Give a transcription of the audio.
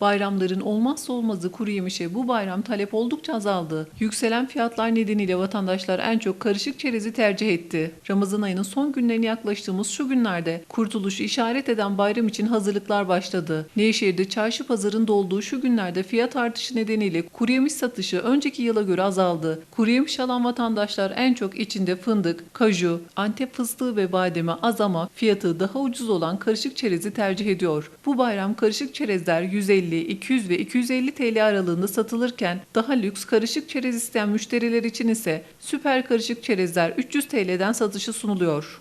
Bayramların olmazsa olmazı kuru yemişe bu bayram talep oldukça azaldı. Yükselen fiyatlar nedeniyle vatandaşlar en çok karışık çerezi tercih etti. Ramazan ayının son günlerine yaklaştığımız şu günlerde kurtuluşu işaret eden bayram için hazırlıklar başladı. Nevşehir'de çarşı pazarında olduğu şu günlerde fiyat artışı nedeniyle kuru yemiş satışı önceki yıla göre azaldı. Kuru yemiş alan vatandaşlar en çok içinde fındık, kaju, antep fıstığı ve bademe az ama fiyatı daha ucuz olan karışık çerezi tercih ediyor. Bu bayram karışık çerezler 150, 200 ve 250 TL aralığında satılırken daha lüks karışık çerez isteyen müşteriler için ise süper karışık çerezler 300 TL'den satışı sunuluyor.